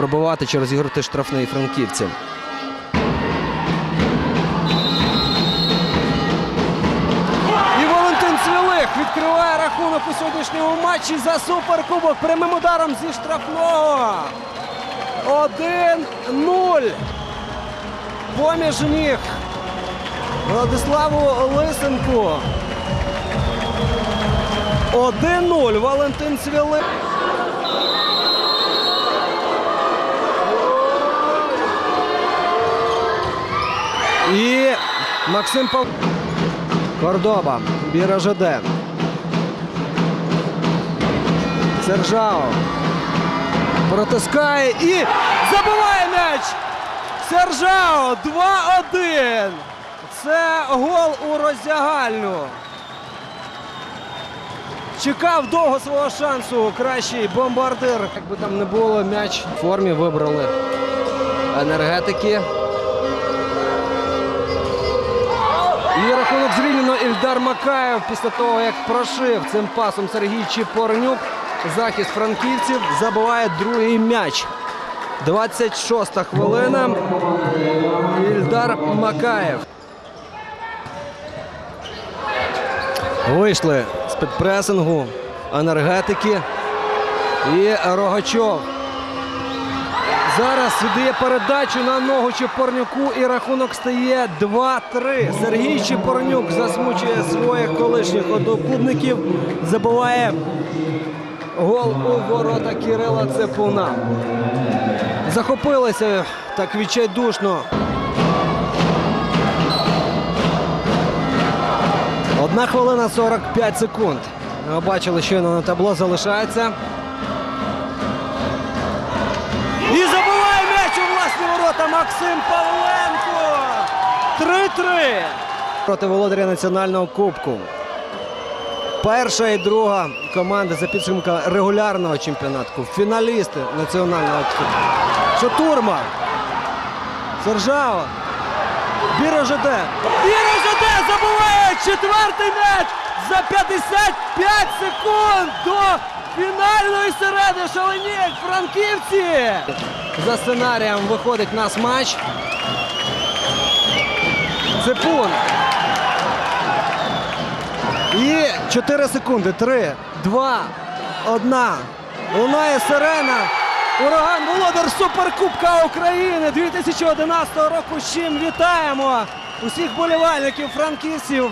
пробивати чи розіграти штрафний франківців. І Валентин Цвілих відкриває рахунок у сьогоднішньому матчі за суперкубок прямим ударом зі штрафного. 1-0. Поміж ніг Владиславу Лисенку. 1-0. Валентин Цвілих. І Максим Пав... Кордоба. Біра ЖД. Сержао. Протискає і забиває м'яч. Сержао 2-1. Це гол у роздягальню. Чекав довго свого шансу. Кращий бомбардир. Як би там не було, м'яч в формі вибрали енергетики. І рахунок зрівняно Ільдар Макаєв після того, як прошив цим пасом Сергій Чіпорнюк. Захист франківців забиває другий м'яч. 26-та хвилина. Ільдар Макаєв. Вийшли з підпресингу енергетики і Рогачов. Зараз віддає передачу на ногу Чепорнюку і рахунок стає 2-3. Сергій Чепорнюк засмучує своїх колишніх одноклубників. Забиває гол у ворота Кирила Цепуна. Захопилися так відчайдушно. Одна хвилина 45 секунд. Бачили, щойно на табло залишається. І забиває м'яч у власні ворота Максим Павленко. 3-3. Проти володаря національного кубку. Перша і друга команди за підсумками регулярного чемпіонату. Фіналісти національного кубку. Шатурма. Сержава. Біра ЖД забиває четвертий м'яч за 55 секунд до фінальної середи шаленіють франківці. За сценарієм виходить нас матч. Цепун. І 4 секунди. 3, 2, 1. Лунає сирена. Ураган володар Суперкубка України 2011 року. З чим вітаємо усіх болівальників франківців.